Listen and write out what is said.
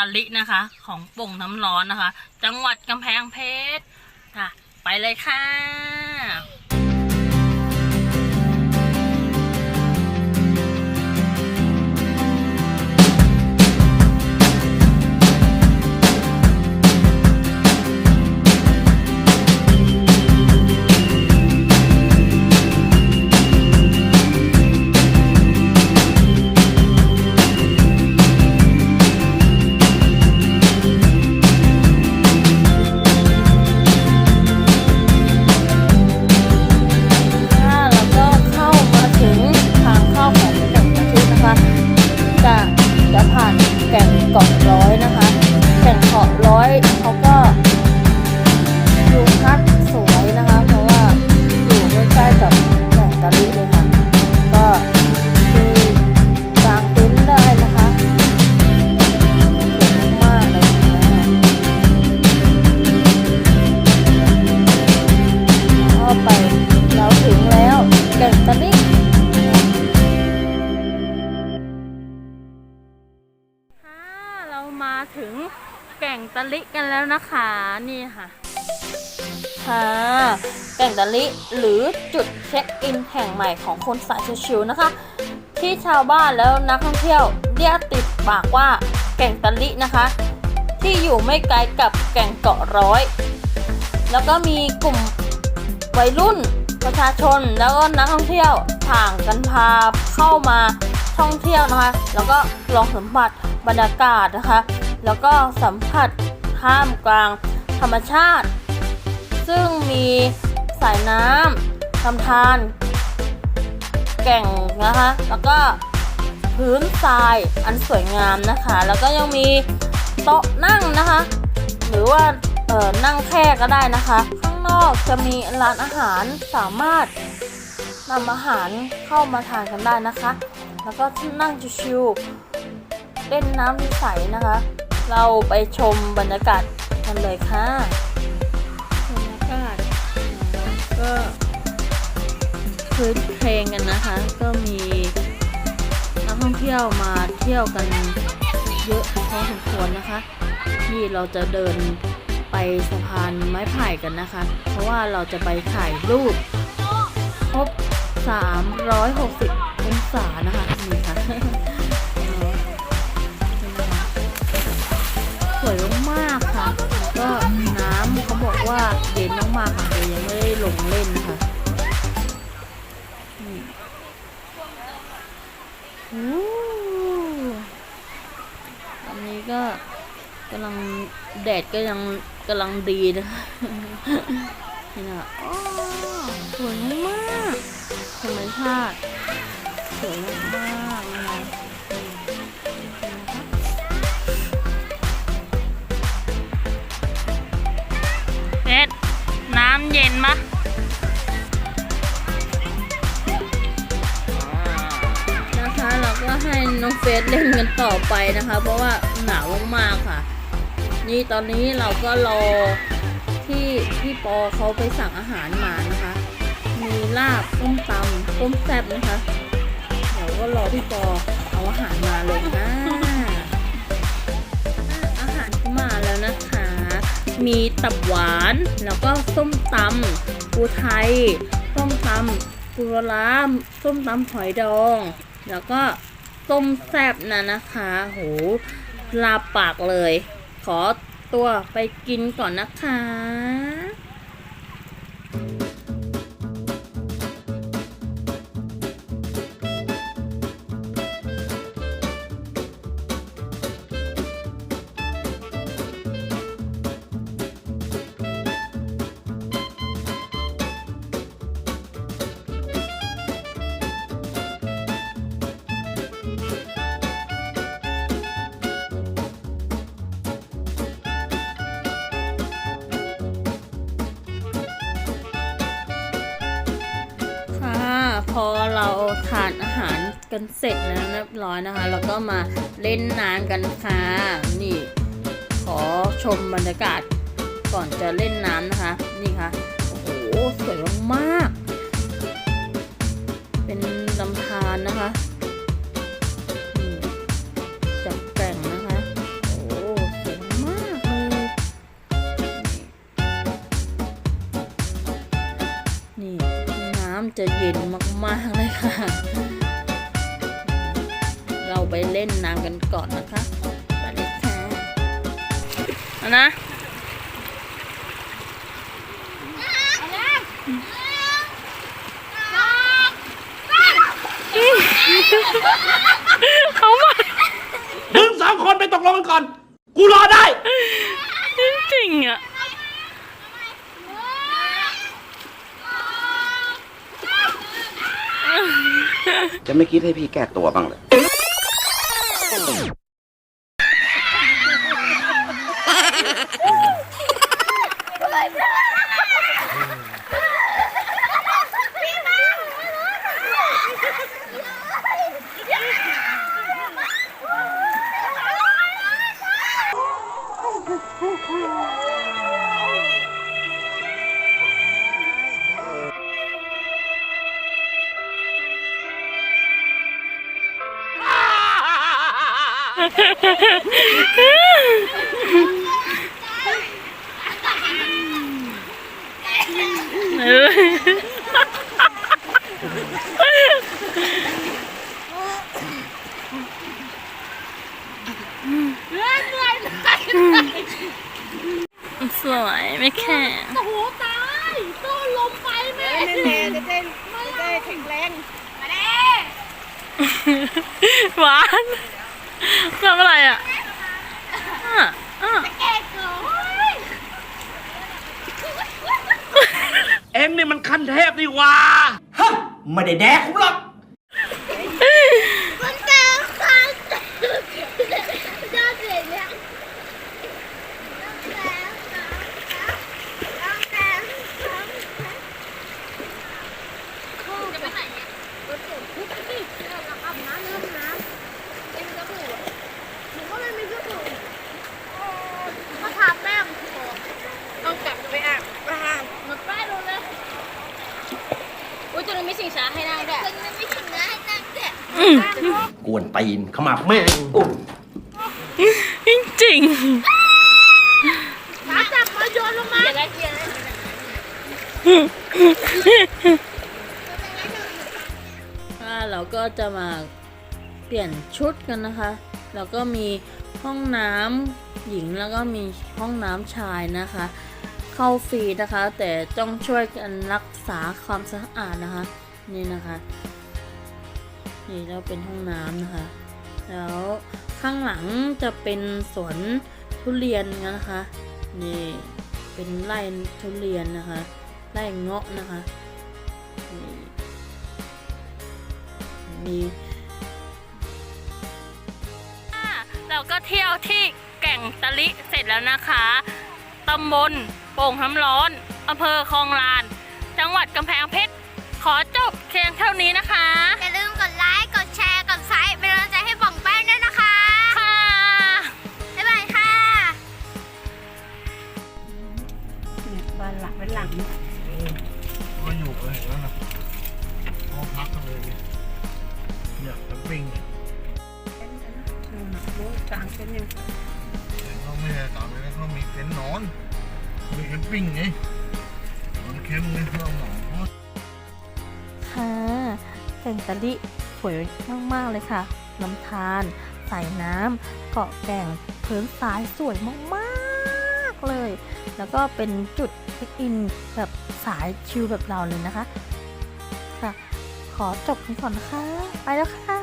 าลินะคะ ของโป่งน้ำร้อนนะคะ จังหวัดกำแพงเพชรค่ะ ไปเลยค่ะ มาถึงแก่งตะลิกันแล้วนะคะนี่ค่ะค่ะแก่งตะลิหรือจุดเช็คอินแห่งใหม่ของคนสายชิวๆนะคะ ที่ชาวบ้านแล้วนักท่องเที่ยวเรียกติดปากว่าแก่งตะลินะคะ ที่อยู่ไม่ไกลกับแก่งเกาะร้อย แล้วก็มีกลุ่มวัยรุ่นประชาชนแล้วก็นักท่องเที่ยวผ่างกันพาเข้ามา ท่องเที่ยวนะคะ แล้วก็ลองสัมผัสบรรยากาศนะคะ แล้วก็สัมผัสท่ามกลางธรรมชาติ ซึ่งมีสายน้ำลำธารแก่งนะคะ แล้วก็พื้นทรายอันสวยงามนะคะ แล้วก็ยังมีโต๊ะนั่งนะคะ หรือว่าเออนั่งแค่ก็ได้นะคะ ข้างนอกจะมีร้านอาหารสามารถนำอาหารเข้ามาทานกันได้นะคะ แล้วก็นั่งชิวๆเล่นน้ำใสนะคะ เราไปชมบรรยากาศกันเลยค่ะบรรยากาศก็พื้นเพลงกันนะคะ ก็มีนักท่องเที่ยวมาเที่ยวกันเยอะพอสมควรนะคะที่เราจะเดินไปสะพานไม้ไผ่กันนะคะ เพราะว่าเราจะไปถ่ายรูปครบ360 องศานะคะนี่ค่ะสวยมากค่ะ ก็น้ำเขาบอกว่าเย็นมากๆค่ะแต่ยังไม่ได้ลงเล่นนะคะนี่อู้ตอนนี้ก็กำลังแดดก็ยังกำลังดีนะคะนี่นะอ้อสวยมากธรรมชาติ สวยมากๆนะคะนี่นะคะเฟสน้ำเย็นมะนะคะเราก็ให้น้องเฟสเล่นกันต่อไปนะคะ เพราะว่าหนาวมากค่ะ นี่ตอนนี้เราก็รอที่พี่ปอเขาไปสั่งอาหารมานะคะ มีลาบต้มตำต้มแซ่บนะคะ ก็รอพี่ปอเอาอาหารมาเลยค่ะอาหารมาแล้วนะคะ มีตับหวานแล้วก็ส้มตำปูไทย ส้มตำปูปลาร้าส้มตำหอยดอง แล้วก็ต้มแซบนะนะคะโหลาปากเลย ขอตัวไปกินก่อนนะคะันเสร็จนะเรียบร้อยนะคะ แล้วก็มาเล่นน้ำกันค่ะ นี่ ขอชมบรรยากาศก่อนจะเล่นน้ำนะคะ นี่ค่ะ โอ้โห สวยมากๆเป็นลำธารนะคะจับแต่งนะคะ โอ้สวยมากเลยนี่น้ำจะเย็นมากๆเลยค่ะ ไปเล่นน้ำกันก่อนนะคะไปเลยค่ะเอานะเขามามึงสองคนไปตกลงกันก่อน กูรอได้ จริงอะจะไม่คิดให้พี่แก้ตัวบ้างเลย 何? สวยไม่แข็งโอ้โหตายต้นลมไปแม่แน่ๆจะได้จะได้แข็งแรง มาเด้หวาน ทำอะไรอะอะอะแก่เกินเอ็งนี่มันขั้นเทพนี่หว่าฮะไม่ได้แดกผมหรอกมันแก่ค่ะยอดเสียเนี่ยจะไปไหนเนี่ยรถเก๋งทุกที่เราอาบน้ำเริ่มน้ำ เอ็มกหนูก็เลยมีกระปุกมาทาแป้งพอต้องกลับไปอาบน้หมดป้ายลงเลยอุ้ยตัวนึงมีสิ่งช้าให้นั่งด้วยตัวนึงมีสิ่งช้าให้นั่งด้วยกวนตีนขมับแม่งโอ้จริงมาจับมาโยนลงมาอย่าได้เกียร์เลยอ่าเราก็จะมา เปลี่ยนชุดกันนะคะ แล้วก็มีห้องน้ำหญิงแล้วก็มีห้องน้ำชายนะคะ เข้าฟรีนะคะ แต่ต้องช่วยกันรักษาความสะอาดนะคะ นี่นะคะ นี่เราเป็นห้องน้ำนะคะ แล้วข้างหลังจะเป็นสวนทุเรียนนะคะ นี่เป็นไร่ทุเรียนนะคะไร่เงาะนะคะนี่มี เราก็เที่ยวที่แก่งตะลิเสร็จแล้วนะคะตำบลโป่งน้ำร้อนอำเภอคลองลาน จังหวัดกำแพงเพชร ขอจบเพียงเท่านี้นะคะ อย่าลืมกดไลค์ กดแชร์ กดไซค์เป็นกำลังใจให้ป่องแป้งด้วยนะคะ ค่ะ บ๊ายบายค่ะำบ้านหลังเป็นหลังก็อยู่เลยเห็นแล้วนะเขาพักกันเลยเนี่ยเนี่ยแคมปิ้งเนี่ยรู้กลางเป็นยังแต่เขาไม่ได้ตามเลยนะเขามีเต็นท์นอนมีแคมปิ้งไงนอนแคมป์ไงเขาหมอค่ะแก่งตะลิสวยมากๆเลยค่ะลำธารสายน้ำเกาะแก่งพื้นทรายสวยมากๆเลย แล้วก็เป็นจุดเช็คอินแบบสายชิลแบบเราเลยนะคะค่ะ ขอจบกันก่อนนะคะ ไปแล้วค่ะ